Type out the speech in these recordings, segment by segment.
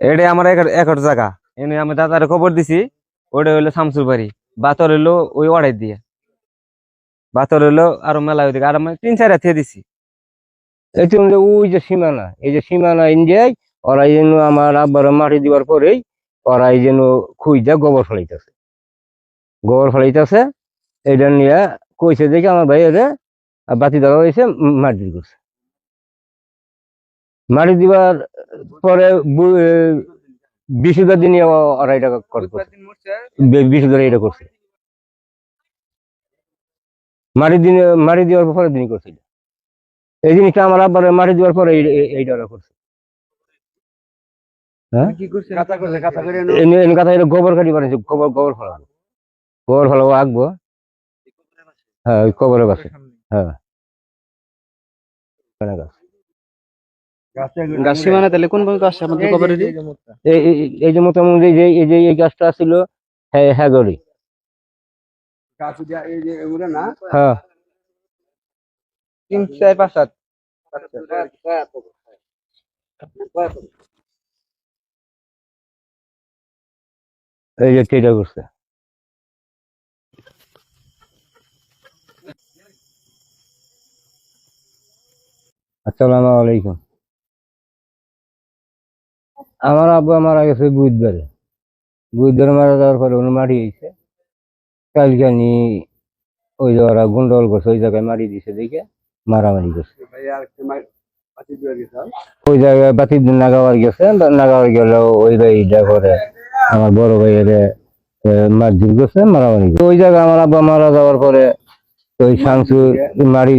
এটা আমার একর জায়গা। এনে আমি দাদার খবর দিছি ওটা হইল শামসুর বাড়ি। বাতর হইল ওই ওড়াই দিয়ে। বাতর হইল আরও মেলা ওইদিকে, আর আমি তিন চার হাতে দিছি। এই ওই যে সীমানা, এই যে সীমানা ইন্ডিয়ায় ওরা জন্য আমার আব্বার মাটি দিবার পরেই ওরা এই জন্য খুঁজতে গোবর ফেলাইতেছে। গোবর ফেলাইতেছে এইটা নিয়ে কইছে দেখে আমার ভাই বাতি ধরা হয়েছে মাটি করছে। মাটি দিবার পরে বু- এ, বিশুদ্ধের দিনে ওরা এটা করছে বিশুদ্ধের এটা করছে। মাটি দিনে মাটি দেওয়ার পরে দিনই করছিল এই জিনিসটা আমার আব্বার মাটি দেওয়ার পরে এই- এই- এইটা ওরা করছে। হ্যাঁ? করছে? গোবর কাটি বানাইছে গোবর গোবর ফলাবো গোবর ফলাবো আঁকবো। হ্যাঁ গোবরের গাছে হ্যাঁ। গাছ। গাছ সীমানা তাহলে কোন কোন গাছ আমাদের এই যে মোটামুটি এই যে এই যে এই গাছটা ছিল হ্যাঁ হ্যাঁ গড়ি গাছ এই যে এগুলো না? হ্যাঁ। তিন চার পাঁচ সাত। এই যে করছে। আসসালামু আলাইকুম। আমার আব্বা মারা গেছে বুধবারে বুধবারে মারা। যাওয়ার পরে উনি মারি হয়েছে কালকানি ওই যে ওরা গুন্ডল করছে ওই জায়গায় মারি দিছে দেখে মারামারি করছে। ওই জায়গায় বাতি নাগাবার গেছে বা- নাগাবার গেল ওই ভাইটা করে। আমার বড় ভাইয়ের মারধর করছে মারামারি ওই জায়গায় আমার আব্বা মারা যাওয়ার পরে ওই শাংসু মারি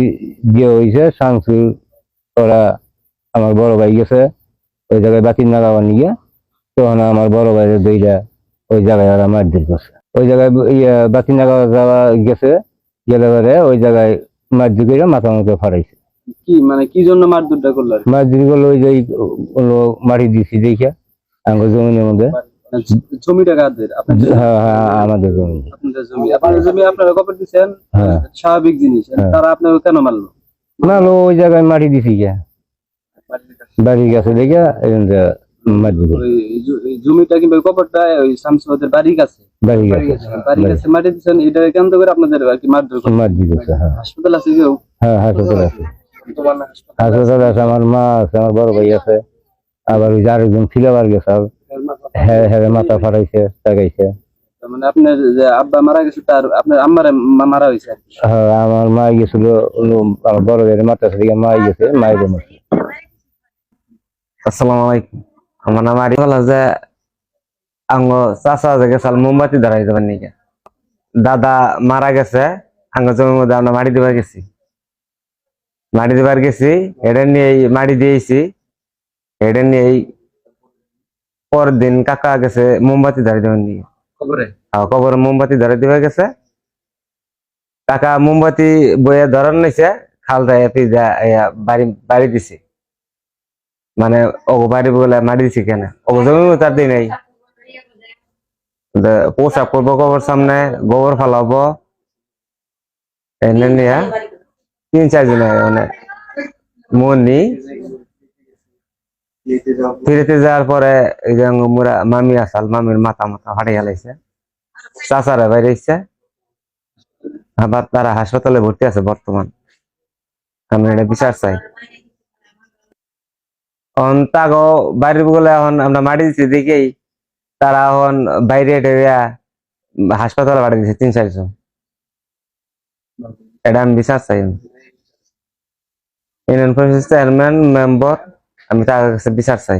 দিয়ে হয়েছে শাংসু ওরা আমার বড় ভাই গেছে। ওই জায়গায় বাতি নাগাবার নিয়ে তখন আমার বড় ভাইয়ের দুইটা ওই জায়গায় ওরা মারধর করছে। ওই জায়গায় ইয়ে বাতি নাগাবার যাওয়া গেছে গেলে পরে ওই জায়গায় মারধর করে মাথা মতো ফাড়াইছে। কি মানে কি জন্য মারধরটা করল ওই যে দিছি দেখে আমার জমিনের মধ্যে। জমিটা কাদের? আপনাদের হ্যাঁ হ্যাঁ আমাদের জমি। আপনাদের জমি। আপনাদের জমি আপনারা কবর দিচ্ছেন হ্যাঁ। স্বাভাবিক জিনিস। তারা আপনাকে কেন মারলো? না ওই জায়গায় মাটি দিছি কে বাড়ির কাছে দেখে জমিটা কিংবা ওই মাটি দিচ্ছেন এটা কেন্দ্র করে আপনাদের আর কি মারধর করল মাটি দিতেছে হ্যাঁ। হাসপাতাল আছে কেউ? হ্যাঁ হাসপাতাল আছে। হাসপাতাল হাসপাতাল আছে আমার মা আছে আমার বড় ভাই আছে। আবার ওই আরেকজন গেছে আর হ্যাঁ হ্যাঁ মাথা তাকাইছে। মানে আপনার যে আব্বা মারা গেছে তার আপনার আম্মার মারা হয়েছে হ্যাঁ আমার মা গেছিল আমার বড় ভাইয়ের মাথা থেকে মা গেছে মায়ের মধ্যে আসসালামু আলাইকুম। আমার নাম আরিফ। হলো যে আঙ্গ চাচা যে গেছাল মোমবাতি ধরাই দেবেন নিকে? দাদা মারা গেছে আঙ্গ জমির মধ্যে আমরা মাটি দিবার গেছি। মাটি দিবার গেছি এটা নিয়ে মাটি দিয়েছি। এটা নিয়ে পরের দিন কাকা গেছে মোমবাতি ধরাই দেবেন নিয়ে কবরে? আর মোমবাতি ধরে দিবে গেছে। কাকা মোমবাতি বইয়ে ধরার নিছে খালটা এপি যা ইয়া বাড়ি বাড়ি দিছে। মানে ও বাড়ি বলে মারি দিছে কেন? ও জমি তার দিন নাই। পোশাক করব কবর সামনে, গোবর ফালাবো। এনে নিয়ে। তিন চার দিন মানে। মনি। ফিরেতে যাওয়ার পরে এই যে মুরা, মামি আসাল, মামির মাথা মাথা ফাটে গেলাইছে চাচারা বাইরে এসছে আবার তারা হাসপাতালে ভর্তি আছে বর্তমান। আমি এটা বিচার চাই। এখন তাগো বাইরে বলে এখন আমরা মাটি দিচ্ছি দেখেই তারা এখন বাইরে টেরিয়া হাসপাতালে বাড়ি দিচ্ছে তিন, চারজন। এটা আমি বিশ্বাস চাই। ইউনিয়ন পরিষদ চেয়ারম্যান, মেম্বার, আমি তার কাছে বিচার চাই।